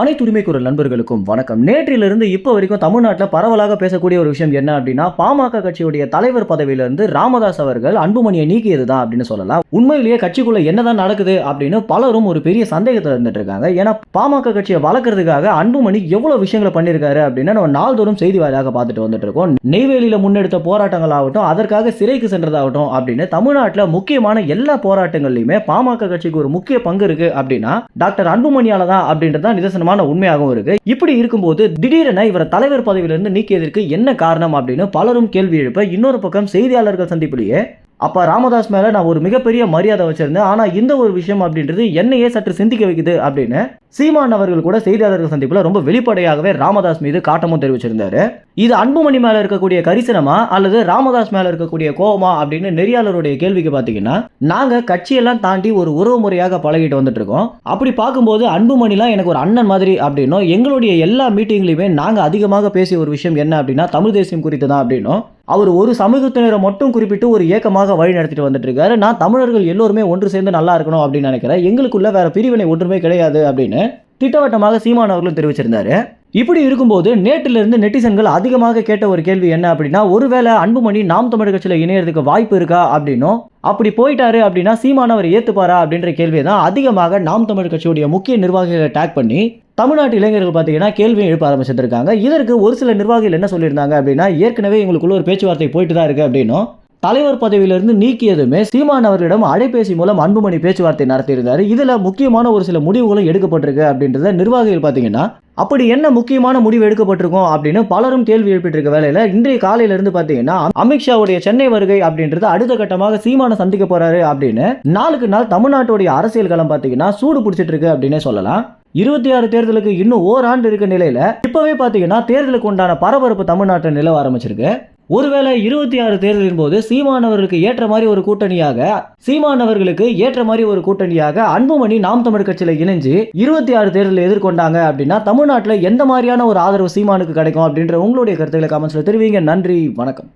அனைத்து உரிமைக்குரல் நண்பர்களுக்கும் வணக்கம். நேற்றிலிருந்து இப்போ வரைக்கும் தமிழ்நாட்டில் பரவலாக பேசக்கூடிய ஒரு விஷயம் என்ன அப்படின்னா பாமக கட்சியுடைய தலைவர் பதவியிலிருந்து ராமதாஸ் அவர்கள் அன்புமணியை நீக்கியது தான் அப்படின்னு சொல்லலாம். உண்மையிலேயே கட்சிக்குள்ள என்னதான் நடக்குது அப்படின்னு பலரும் ஒரு பெரிய சந்தேகத்தில் இருந்துட்டு இருக்காங்க ஏன்னா பாமக கட்சியை வளர்க்கறதுக்காக அன்புமணி எவ்வளவு விஷயங்களை பண்ணியிருக்காரு அப்படின்னு நம்ம நாள்தோறும் செய்தி வாயிலாக பார்த்துட்டு வந்துட்டு இருக்கோம் நெய்வேலியில் முன்னெடுத்த போராட்டங்கள் ஆகட்டும் அதற்காக சிறைக்கு சென்றதாகட்டும் அப்படின்னு தமிழ்நாட்டில் முக்கியமான எல்லா போராட்டங்கள்லையுமே பாமக கட்சிக்கு ஒரு முக்கிய பங்கு இருக்கு அப்படின்னா டாக்டர் அன்புமணியால தான் அப்படின்றது தான் நிதர்சனமான உண்மையாகவும் இருக்கு. இப்படி இருக்கும்போது திடீரென இவரை தலைவர் பதவியிலிருந்து நீக்கியதற்கு என்ன காரணம் அப்படின்னு பலரும் கேள்வி எழுப்ப இன்னொரு பக்கம் செய்தியாளர்கள் சந்திப்பிலேயே அப்போ ராமதாஸ் மேலே நான் ஒரு மிகப்பெரிய மரியாதை வச்சுருந்தேன். ஆனால் இந்த ஒரு விஷயம் அப்படின்றது என்னையே சற்று சிந்திக்க வைக்குது அப்படின்னு சீமான் அவர்கள் கூட செய்தியாளர்கள் சந்திப்பில் ரொம்ப வெளிப்படையாகவே ராமதாஸ் மீது காட்டமும் தெரிவிச்சிருந்தாரு. இது அன்புமணி மேலே இருக்கக்கூடிய கரிசனமா அல்லது ராமதாஸ் மேலே இருக்கக்கூடிய கோபமா அப்படின்னு நெறியாளருடைய கேள்விக்கு பார்த்தீங்கன்னா நாங்கள் கட்சியெல்லாம் தாண்டி ஒரு உறவு முறையாக பழகிட்டு வந்துட்டு இருக்கோம். அப்படி பார்க்கும்போது அன்புமணிலாம் எனக்கு ஒரு அண்ணன் மாதிரி அப்படின்னும் எங்களுடைய எல்லா மீட்டிங்லையுமே நாங்கள் அதிகமாக பேசிய ஒரு விஷயம் என்ன அப்படின்னா தமிழ் தேசியம் குறித்து தான் அப்படின்னும். அவர் ஒரு சமூகத்தினரை மட்டும் குறிப்பிட்டு ஒரு இயக்கமாக வழி நடத்திட்டு வந்துட்டு இருக்காரு நான் தமிழர்கள் எல்லோருமே ஒன்று சேர்ந்து நல்லா இருக்கணும் அப்படின்னு நினைக்கிறேன். எங்களுக்குள்ள வேற பிரிவினை ஒன்றுமே கிடையாது அப்படின்னு திட்டவட்டமாக சீமான் அவர்களும் தெரிவிச்சிருந்தாரு. இப்படி இருக்கும்போது நேற்றிலிருந்து நெட்டிசன்கள் அதிகமாக கேட்ட ஒரு கேள்வி என்ன அப்படின்னா ஒருவேளை அன்புமணி நாம் தமிழர் கட்சியில் இணையறதுக்கு வாய்ப்பு இருக்கா அப்படின்னும் அப்படி போயிட்டாரு அப்படின்னா சீமானவர் ஏத்துப்பாரா அப்படின்ற கேள்வியை தான் அதிகமாக நாம் தமிழர் கட்சியுடைய முக்கிய நிர்வாகிகளை டேக் பண்ணி தமிழ்நாட்டு இளைஞர்கள் பார்த்தீங்கன்னா கேள்வியும் எழுப்ப ஆரம்பிச்சிருக்காங்க இதற்கு ஒரு சில நிர்வாகிகள் என்ன சொல்லியிருந்தாங்க அப்படின்னா ஏற்கனவே எங்களுக்குள்ள ஒரு பேச்சுவார்த்தை போயிட்டு தான் இருக்குது அப்படின்னும். தலைவர் பதவியிலிருந்து நீக்கியதுமே சீமான் அவர்களிடம் அலைபேசி மூலம் அன்புமணி பேச்சுவார்த்தை நடத்தியிருந்தாரு. இதில் முக்கியமான ஒரு சில முடிவுகளும் எடுக்கப்பட்டிருக்கு அப்படின்றத நிர்வாகிகள் பார்த்தீங்கன்னா அப்படி என்ன முக்கியமான முடிவு எடுக்கப்பட்டிருக்கும் அப்படின்னு பலரும் கேள்வி எழுப்பிட்டு இருக்க வேலையில் இன்றைய காலையிலிருந்து பார்த்தீங்கன்னா அமித்ஷாவுடைய சென்னை வருகை அப்படின்றது அடுத்த கட்டமாக சீமான சந்திக்க போறாரு அப்படின்னு நாளுக்கு நாள் தமிழ்நாட்டுடைய அரசியல் களம் பார்த்தீங்கன்னா சூடு பிடிச்சிட்டு இருக்கு அப்படின்னே சொல்லலாம். இருபத்தி ஆறு தேர்தலுக்கு இன்னும் ஓராண்டு இருக்க நிலையில இப்பவே பாத்தீங்கன்னா தேர்தலுக்கு உண்டான பரபரப்பு தமிழ்நாட்டில் நிலவ ஆரம்பிச்சிருக்கு. ஒருவேளை இருபத்தி ஆறு தேர்தலின் போது சீமானவர்களுக்கு ஏற்ற மாதிரி ஒரு கூட்டணியாக சீமானவர்களுக்கு ஏற்ற மாதிரி ஒரு கூட்டணியாக அன்புமணி நாம் தமிழ் கட்சியில இணைஞ்சு இருபத்தி ஆறு தேர்தலில் எதிர்கொண்டாங்க அப்படின்னா தமிழ்நாட்டில் எந்த மாதிரியான ஒரு ஆதரவு சீமானுக்கு கிடைக்கும் அப்படின்ற உங்களுடைய கருத்துக்களை கமெண்ட்ஸ்ல தெரிவிங்க. நன்றி வணக்கம்.